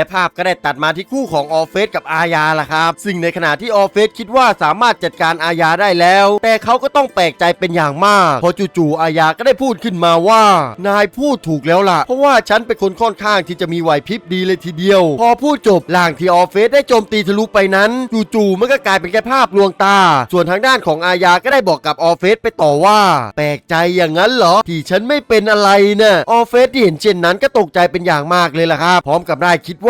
และภาพก็ได้ตัดมาที่คู่ของออฟเฟสกับอาญาล่ะครับซึ่งในขณะที่ออฟเฟสคิดว่าสามารถจัดการอาญาได้แล้ว แต่เขาก็ต้องแปลกใจเป็นอย่างมากพอจู่ๆอาญาก็ได้พูดขึ้นมาว่า นายพูดถูกแล้วล่ะ เพราะว่าฉันเป็นคนค่อนข้างที่จะมีไหวพริบดีเลยทีเดียว พอพูดจบล่างที่ออฟเฟสได้โจมตีทะลุไปนั้นจู่ๆมันก็กลายเป็นแค่ภาพลวงตา ส่วนทางด้านของอาญาก็ได้บอกกับออฟเฟสไปต่อว่า แปลกใจอย่างนั้นเหรอที่ฉันไม่เป็นอะไรน่ะออฟเฟสที่เห็นเช่นนั้นก็ตกใจเป็นอย่างมากเลยล่ะครับพร้อมกับได้คิดว่า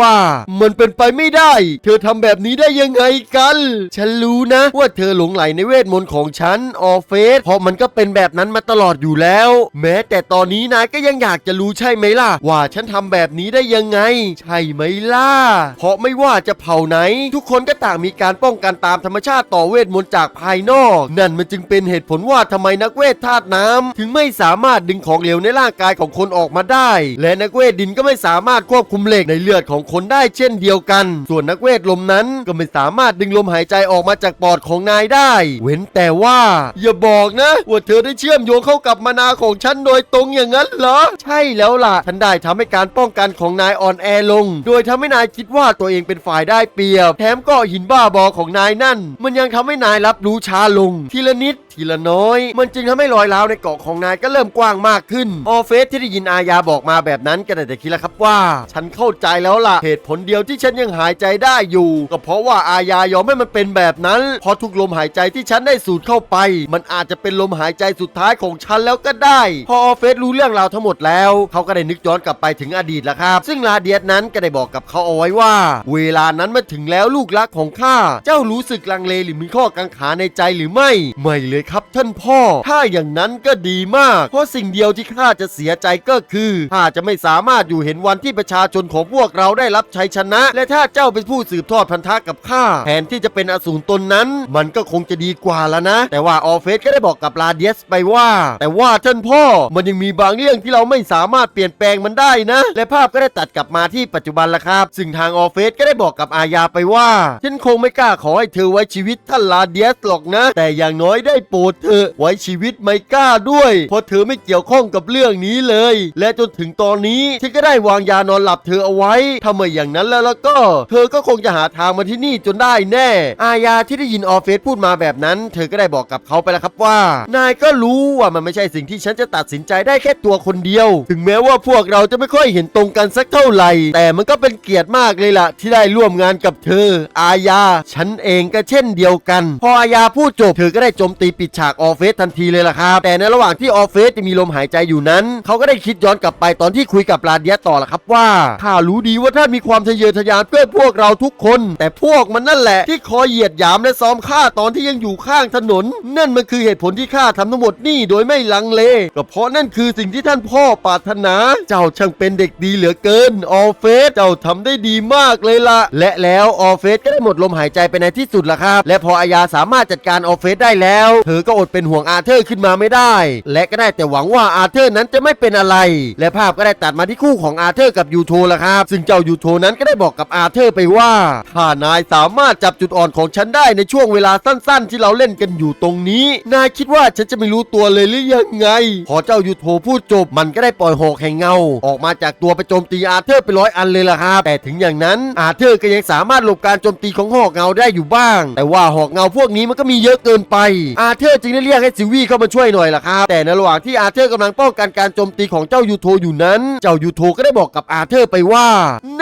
มันเป็นไปไม่ได้ เธอทำแบบนี้ได้ยังไงกัน ฉันรู้นะ ว่าเธอหลงไหลในเวทมนต์ของฉันออฟเฟสเพราะมันก็เป็นแบบนั้นมาตลอดอยู่แล้ว แม้แต่ตอนนี้นายก็ยังอยากจะรู้ใช่ไหมล่ะ ว่าฉันทำแบบนี้ได้ยังไง ใช่ไหมล่ะ เพราะไม่ว่าจะเผ่าไหน ทุกคนก็ต่างมีการป้องกันตามธรรมชาติต่อเวทมนต์จากภายนอก นั่นมันจึงเป็นเหตุผลว่าทำไมนักเวทธาตุน้ำถึงไม่สามารถดึงของเหลวในร่างกายของคนออกมาได้ และนักเวทดินก็ไม่สามารถควบคุมเหล็กในเลือดของคนได้เช่นเดียวกัน ส่วนนักเวทลมนั้นก็ไม่สามารถดึงลมหายใจออกมาจากปอดของนายได้ เว้นแต่ว่า อย่าบอกนะว่าเธอได้เชื่อมโยงเข้ากับมานาของฉันโดยตรงอย่างนั้นเหรอ ใช่แล้วล่ะฉันได้ทำให้การป้องกันของนายอ่อนแอลง โดยทำให้นายคิดว่าตัวเองเป็นฝ่ายได้เปรียบ แถมก็หินบ้าบอของนายนั่น มันยังทำให้นายรับรู้ช้าลง ทีละนิดทีละน้อย มันจึงทำให้รอยร้าวในเกาะของนายก็เริ่มกว้างมากขึ้นออเฟสที่ได้ยินอาญาบอกมาแบบนั้นก็ได้แต่คิดแล้วครับว่า ฉันเข้าใจแล้วล่ะเหตุผลเดียวที่ฉันยังหายใจได้อยู่ ก็เพราะว่าอาญายอมให้มันเป็นแบบนั้นเพราะทุกลมหายใจที่ฉันได้สูดเข้าไป มันอาจจะเป็นลมหายใจสุดท้ายของฉันแล้วก็ได้ พอออเฟสรู้เรื่องราวทั้งหมดแล้ว เขาก็ได้นึกย้อนกลับไปถึงอดีตแล้วครับ ซึ่งลาเดียสนั้นก็ได้บอกกับเขาเอาไว้ว่า เวลานั้นมาถึงแล้วลูกรักของข้าเจ้ารู้สึกลังเลหรือมีข้อกังขาในใจหรือไม่ ไม่เลยครับท่านพ่อ ถ้าอย่างนั้นก็ดีมาก เพราะสิ่งเดียวที่ข้าจะเสียใจก็คือข้าจะไม่สามารถอยู่เห็นวันที่ประชาชนของพวกเราได้รับชัยชนะ และถ้าเจ้าเป็นผู้สืบทอดพันธะกับข้าแทนที่จะเป็นอสูรตนนั้น มันก็คงจะดีกว่าแล้วนะ แต่ว่าออฟเฟสก็ได้บอกกับลาเดียสไปว่า แต่ว่าท่านพ่อมันยังมีบางเรื่องที่เราไม่สามารถเปลี่ยนแปลงมันได้นะ และภาพก็ได้ตัดกลับมาที่ปัจจุบันละครับ ซึ่งทางออฟเฟสก็ได้บอกกับอาญาไปว่าฉันคงไม่กล้าขอให้เธอไว้ชีวิตท่านลาเดียสหรอกนะ แต่อย่างน้อยได้โปรดเธอะไว้ชีวิตไมก้าด้วย เพราะเธอไม่เกี่ยวข้องกับเรื่องนี้เลย และจนถึงตอนนี้ฉันก็ได้วางยานอนหลับเธอเอาไว้ถ้าไม่อย่างนั้นแล้วแล้วก็ เธอก็คงจะหาทางมาที่นี่จนได้แน่ อาญาที่ได้ยินออฟเฟสพูดมาแบบนั้น เธอก็ได้บอกกับเขาไปแล้วครับว่า นายก็รู้ว่ามันไม่ใช่สิ่งที่ฉันจะตัดสินใจได้แค่ตัวคนเดียว ถึงแม้ว่าพวกเราจะไม่ค่อยเห็นตรงกันสักเท่าไหร่ แต่มันก็เป็นเกียรติมากเลยล่ะ ที่ได้ร่วมงานกับเธอ อาญา ฉันเองก็เช่นเดียวกัน พออาญาพูดจบเธอก็ได้โจมตีปิดฉากออฟเฟสทันทีเลยล่ะครับ แต่ในระหว่างที่ออฟเฟสจะมีลมหายใจอยู่นั้น เขาก็ได้คิดย้อนกลับไปตอนที่คุยกับลาเดียต่อละครับว่าข้ารู้ดีว่าท่านมีความทะเยอทะยานเพื่อพวกเราทุกคน แต่พวกมันนั่นแหละ ที่คอยเหยียดหยามและซ้อมข้าตอนที่ยังอยู่ข้างถนน นั่นมันคือเหตุผลที่ข้าทำทั้งหมดนี่โดยไม่ลังเลก็เพราะนั่นคือสิ่งที่ท่านพ่อปรารถนา เจ้าช่างเป็นเด็กดีเหลือเกินออฟเฟสเจ้าทำได้ดีมากเลยล่ะและแล้วออฟเฟสก็ได้หมดลมหายใจไปในที่สุดละครับ และพออาญาสามารถจัดการออฟเฟสได้แล้วเธธอก็อดเป็นห่วงอาเธอร์ขึ้นมาไม่ได้ และก็ได้แต่หวังว่าอาเธอร์นั้นจะไม่เป็นอะไร และภาพก็ได้ตัดมาที่คู่ของอาเธอร์กับยูโทละครับ ซึ่งเจ้ายูโทนั้นก็ได้บอกกับอาเธอร์ไปว่า ถ้านายสามารถจับจุดอ่อนของฉันได้ในช่วงเวลาสั้น ๆ ที่เราเล่นกันอยู่ตรงนี้ นายคิดว่าฉันจะไม่รู้ตัวเลยหรือยังไง พอเจ้ายูโทพูดจบมันก็ได้ปล่อยหอกแห่งเงา ออกมาจากตัวไปโจมตีอาเธอร์ไปร้อยอันเลยล่ะครับแต่ถึงอย่างนั้นอาเธอร์ก็ยังสามารถหลบการโจมตีของหอกเงาได้อยู่บ้าง แต่ว่าหอกเงาพวกนี้มันก็มีเยอะเกินไปอาเเธอร์จึงได้เรียกให้ซิวี่เข้ามาช่วยหน่อยล่ะครับ แต่ในระหว่างที่อาเธอร์กำลังป้องกันการโจมตีของเจ้ายูโทอยู่นั้น เจ้ายูโทก็ได้บอกกับอาเธอร์ไปว่า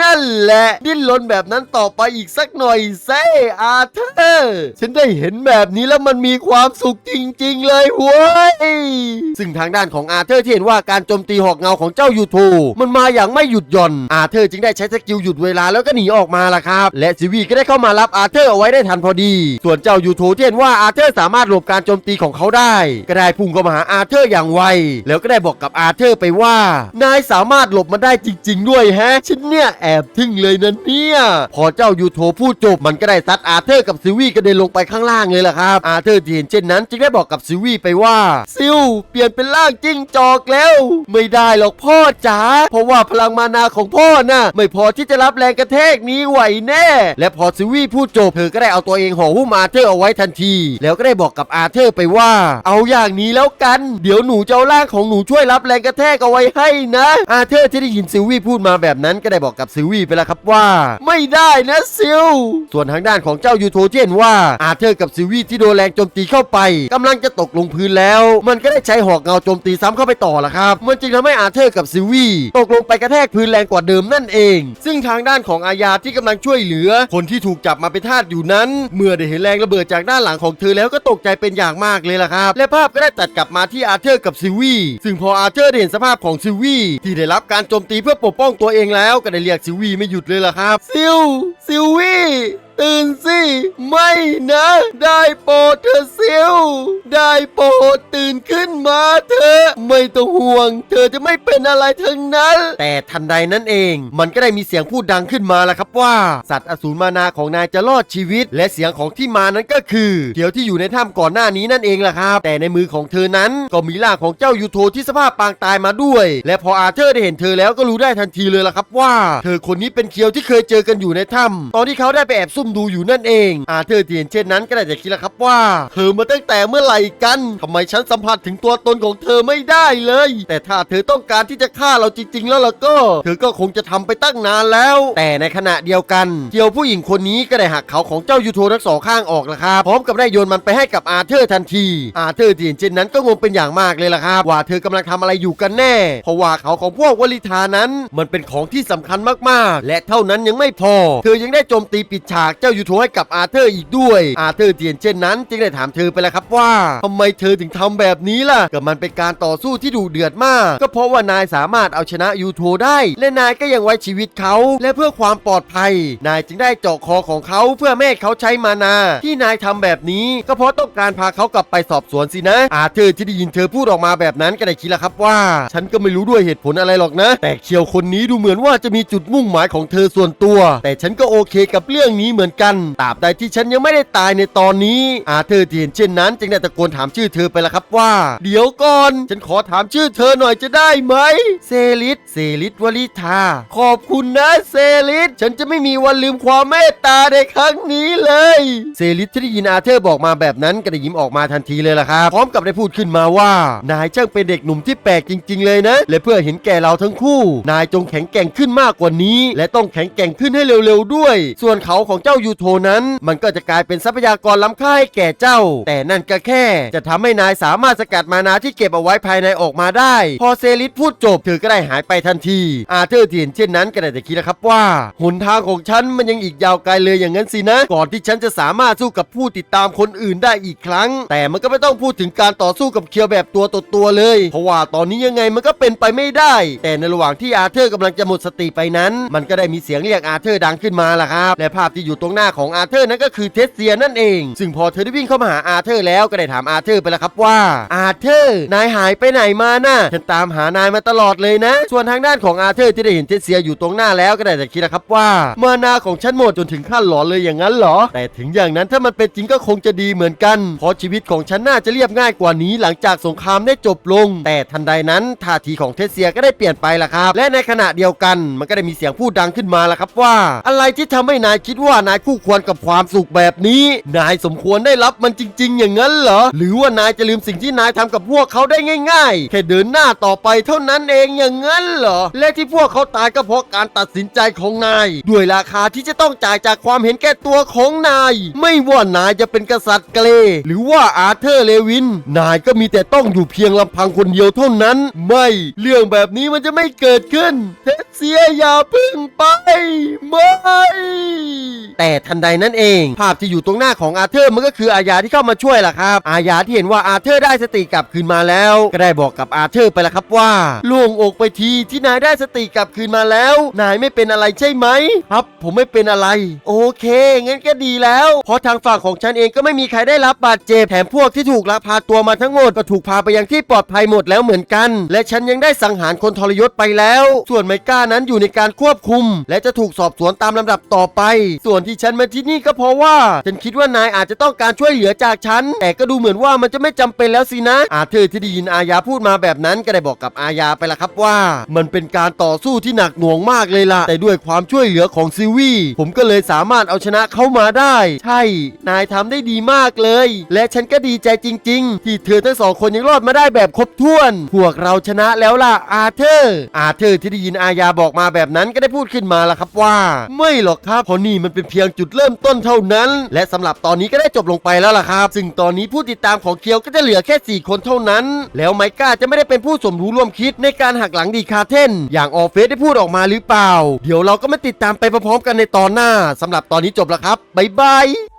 นั่นแหละ ดิ้นรนแบบนั้นต่อไปอีกสักหน่อยเซ่อาเธอร์ฉันได้เห็นแบบนี้แล้วมันมีความสุขจริง ๆ เลยเว้ยซึ่งทางด้านของอาเธอร์ที่เห็นว่าการโจมตีหอกเงาของเจ้ายูโทมันมาอย่างไม่หยุดหย่อนอาเธอร์จึงได้ใช้สกิลหยุดเวลาแล้วก็หนีออกมาล่ะครับ และซิวีก็ได้เข้ามารับอาเธอร์เอาไว้ได้ทันพอดี ส่วนเจ้ายูโทที่เห็นว่าอาเธอร์สามารถหลบการโจมตีของเขาได้ ก็ได้พุ่งเข้ามาหาอาเธอร์อย่างไว แล้วก็ได้บอกกับอาเธอร์ไปว่า นายสามารถหลบมันได้จริง ๆ ด้วยแฮะฉันเนี่ยแอบทึ่งเลยนะเนี่ย พอเจ้ายูโทพูดจบมันก็ได้ซัดอาเธอร์กับซิวี่กระเด็นลงไปข้างล่างเลยล่ะครับ อาเธอร์ที่เห็นเช่นนั้นจึงได้บอกกับซิวี่ไปว่าซิลเปลี่ยนเป็นร่างจิ้งจอกแล้ว ไม่ได้หรอกพ่อจ๋าเพราะว่าพลังมานาของพ่อน่ะ ไม่พอที่จะรับแรงกระแทกนี้ไหวแน่ และพอซิวี่พูดจบเธอก็ได้เอาตัวเองห่อหุ้มอาเธอร์เอาไว้ทันที แล้วก็ได้บอกกับอาเธเธอร์ไปว่า เอาอย่างนี้แล้วกัน เดี๋ยวหนูจะเอาร่างของหนูช่วยรับแรงกระแทกเอาไว้ให้นะอาเธอร์ที่ได้ยินซิลวี่พูดมาแบบนั้นก็ได้บอกกับซิลวี่ไปแล้วครับว่า ไม่ได้นะซิลส่วนทางด้านของเจ้ายูโทเห็นว่าอาเธอร์กับซิลวี่ที่โดนแรงโจมตีเข้าไปกำลังจะตกลงพื้นแล้ว มันก็ได้ใช้หอกเงาโจมตีซ้ำเข้าไปต่อละครับ มันจึงทำให้อาเธอร์กับซิลวี่ตกลงไปกระแทกพื้นแรงกว่าเดิมนั่นเอง ซึ่งทางด้านของอาญาที่กำลังช่วยเหลือ คนที่ถูกจับมาเป็นทาสอยู่นั้น เมื่อได้เห็นแรงระเบิดจากด้านหลังของเธอแล้วก็ตกใจเป็นอย่างมากเลยล่ะครับ และภาพก็ได้ตัดกลับมาที่อาเธอร์กับซิวี่ซึ่งพออาเธอร์เห็นสภาพของซิวี่ที่ได้รับการโจมตีเพื่อปกป้องตัวเองแล้วก็ได้เรียกซิวี่ไม่หยุดเลยล่ะครับซิวซิวี่ตื่นสิ ไม่นะ ได้โปรดเธอซิลได้โปรดตื่นขึ้น มาเถอไม่ต้องห่วง เธอจะไม่เป็นอะไรทั้งนั้น แต่ทันใดนั้นเอง มันก็ได้มีเสียงพูดดังขึ้นมาแล้วครับว่า สัตว์อสูรมานาของนายจะรอดชีวิต และเสียงของที่มานั้นก็คือเขียวที่อยู่ในถ้ำก่อนหน้านี้นั่นเองแหละครับ แต่ในมือของเธอนั้นก็มีร่างของเจ้ายูโทที่สภาพปางตายมาด้วย และพออาเธอร์ได้เห็นเธอแล้วก็รู้ได้ทันทีเลยล่ะครับว่า เธอคนนี้เป็นเคียวที่เคยเจอกันอยู่ในถ้ำตอนที่เขาได้ไปแอบซุ่มดูอยู่นั่นเอง อาเธอร์ที่เห็นเช่นนั้นก็ได้จะคิดล้วครับว่า เธอมาตั้งแต่เมื่อไหร่กันทำไมฉันสัมผัสถึงตัวตนของเธอไม่ได้เลย แต่ถ้าเธอต้องการที่จะฆ่าเราจริง ๆ แล้วล่ะก็ เธอก็คงจะทำไปตั้งนานแล้ว แต่ในขณะเดียวกันเกียวผู้หญิงคนนี้ก็ได้หักเขาของเจ้ายูโททั้งสองข้างออกล้วครับพร้อมกับได้โยนมันไปให้กับอาเธอร์ทันที อาเธอร์ที่เห็นเช่นนั้นก็งงเป็นอย่างมากเลยล่ะครับ ว่าเธอกำลังทำอะไรอยู่กันแน่ เพราะว่าเขาของพวกวลิทานั้น มันเป็นของที่สำคัญมากๆ และเท่านั้นยังไม่พอ เธอยังได้โจมตีปิดฉากเจ้ายูโทให้กับอาเธอร์อีกด้วย อาเธอร์ที่เห็นเช่นนั้น จึงได้ถามเธอไปแล้วครับว่าทำไมเธอถึงทำแบบนี้ล่ะก็มันเป็นการต่อสู้ที่ดุเดือดมาก ก็เพราะว่านายสามารถเอาชนะยูโทได้ และนายก็ยังไว้ชีวิตเขา และเพื่อความปลอดภัย นายจึงได้เจาะคอของเขาเพื่อไม่เขาใช้มานา ที่นายทำแบบนี้ ก็เพราะต้องการพาเขากลับไปสอบสวนสินะ อาเธอร์ที่ได้ยินเธอพูดออกมาแบบนั้นก็ได้คิดแล้วครับว่า ฉันก็ไม่รู้ด้วยเหตุผลอะไรหรอกนะ แต่เคียวคนนี้ดูเหมือนว่าจะมีจุดมุ่งหมายของเธอส่วนตัว แต่ฉันก็โอเคกับเรื่องนี้เหมือนกันตราบใดที่ฉันยังไม่ได้ตายในตอนนี้ อาเธอร์ที่เห็นเช่นนั้น จึงได้ตะโกนถามชื่อเธอไปแล้วครับว่าเดี๋ยวก่อน ฉันขอถามชื่อเธอหน่อยจะได้ไหม เซลิสเซลิสวลิทาขอบคุณนะเซลิสฉันจะไม่มีวันลืมความเมตตาในครั้งนี้เลย เซลิสที่ได้ยินอาเธอร์บอกมาแบบนั้นก็ได้ยิ้มออกมาทันทีเลยล่ะครับ พร้อมกับได้พูดขึ้นมาว่า นายช่างเป็นเด็กหนุ่มที่แปลกจริง ๆ เลยนะ และเพื่อเห็นแก่เราทั้งคู่ นายจงแข็งแกร่งขึ้นมากกว่านี้ และต้องแข็งแกร่งขึ้นให้เร็วๆด้วย ส่วนเขาของเจ้ายูโทนั้น มันก็จะกลายเป็นทรัพยากรล้ำค่าให้แก่เจ้า แต่นั่นก็แค่ จะทำให้นายสามารถสกัดมานาที่เก็บเอาไว้ภายในออกมาได้ พอเซลิสพูดจบเธอก็ได้หายไปทันที อาเธอร์ที่เห็นเช่นนั้นก็ได้แต่คิดนะครับว่า หนทางของฉันมันยังอีกยาวไกลเลยอย่างนั้นสินะ ก่อนที่ฉันจะสามารถสู้กับผู้ติดตามคนอื่นได้อีกครั้ง แต่มันก็ไม่ต้องพูดถึงการต่อสู้กับเคียวแบบตัวต่อตัวเลย เพราะว่าตอนนี้ยังไงมันก็เป็นไปไม่ได้ แต่ในระหว่างที่อาเธอร์กำลังจะหมดสติไปนั้น มันก็ได้มีเสียงเรียกอาเธอร์ดังขึ้นมาล่ะครับและภาพที่อยู่ตรงหน้าของอาเธอร์นั้นก็คือเทสเซียนั่นเอง ซึ่งพอเธอได้วิ่งเข้ามาหาอาเธอร์แล้วก็ได้ถามอาเธอร์ไปแล้วครับว่าอาเธอร์ นายหายไปไหนมาน่ะฉันตามหานายมาตลอดเลยนะ ส่วนทางด้านของอาเธอร์ที่ได้เห็นเทสเซียอยู่ตรงหน้าแล้วก็ได้แต่คิดนะครับว่า มานาของฉันหมดจนถึงขั้นหลอนเลยอย่างนั้นเหรอ แต่ถึงอย่างนั้นถ้ามันเป็นจริงก็คงจะดีเหมือนกัน เพราะชีวิตของฉันน่าจะเรียบง่ายกว่านี้หลังจากสงครามได้จบลง แต่ทันใดนั้นท่าทีของเทสเซียก็ได้เปลี่ยนไปละครับ และในขณะเดียวกันมันก็ได้มีเสียงพูดดังขึ้นมาละครับว่า อะไรที่ทำให้นายคิดว่านายคู่ควรกับความสุขแบบนี้ นายสมควรได้รับมันจริง ๆ อย่างนั้นเหรอ หรือว่านายจะลืมสิ่งที่นายทำกับพวกเขาได้ง่ายๆ แค่เดินหน้าต่อไปเท่านั้นเองอย่างนั้นเหรอ และที่พวกเขาตายก็เพราะการตัดสินใจของนาย ด้วยราคาที่จะต้องจ่ายจากความเห็นแก่ตัวของนาย ไม่ว่านายจะเป็นกษัตริย์เกรหรือว่าอาเธอร์เลวิน นายก็มีแต่ต้องอยู่เพียงลำพังคนเดียวเท่านั้น ไม่เรื่องแบบนี้มันจะไม่เกิดขึ้นเทสเซียอย่าพึ่งไปไม่แต่ทันใดนั้นเอง ภาพที่อยู่ตรงหน้าของอาเธอร์มันก็คืออาญาที่เข้ามาช่วยล่ะครับ อาญาที่เห็นว่าอาเธอร์ได้สติกลับคืนมาแล้ว ก็ได้บอกกับอาเธอร์ไปแล้วครับว่าโล่วงอกไปทีที่นายได้สติกลับคืนมาแล้ว นายไม่เป็นอะไรใช่ไหมครับ ผมไม่เป็นอะไร โอเคงั้นก็ดีแล้วเพราะทางฝั่งของฉันเองก็ไม่มีใครได้รับบาดเจ็บแถมพวกที่ถูกลักพาตัวมาทั้งหมดก็ถูกพาไปยังที่ปลอดภัยหมดแล้วเหมือนกัน และฉันยังได้สังหารคนทรยศไปแล้ว ส่วนไมก้านั้นอยู่ในการควบคุม และจะถูกสอบสวนตามลำดับต่อไป ส่วนที่ที่ฉันมาที่นี่ก็เพราะว่า ฉันคิดว่านายอาจจะต้องการช่วยเหลือจากฉัน แต่ก็ดูเหมือนว่ามันจะไม่จำเป็นแล้วสินะอาเธอร์ที่ได้ยินอายาพูดมาแบบนั้นก็ได้บอกกับอายาไปละครับว่า มันเป็นการต่อสู้ที่หนักหน่วงมากเลยล่ะ แต่ด้วยความช่วยเหลือของซิวี่ผมก็เลยสามารถเอาชนะเขามาได้ ใช่ นายทำได้ดีมากเลย และฉันก็ดีใจจริง ๆ ที่เธอทั้งสองคนยังรอดมาได้แบบครบถ้วน พวกเราชนะแล้วล่ะอาเธอร์ อาเธอร์ที่ได้ยินอายาบอกมาแบบนั้นก็ได้พูดขึ้นมาละครับว่า ไม่หรอกครับเพราะนี่มันเป็นเพียงจุดเริ่มต้นเท่านั้น และสำหรับตอนนี้ก็ได้จบลงไปแล้วล่ะครับ ซึ่งตอนนี้ผู้ติดตามของเคียวก็จะเหลือแค่ 4 คนเท่านั้น แล้วไมก้าจะไม่ได้เป็นผู้สมรู้ร่วมคิดในการหักหลังดีคาเทน อย่างออฟเฟสได้พูดออกมาหรือเปล่า เดี๋ยวเราก็มาติดตามไปพร้อมๆกันในตอนหน้าสำหรับตอนนี้จบแล้วครับบ๊ายบาย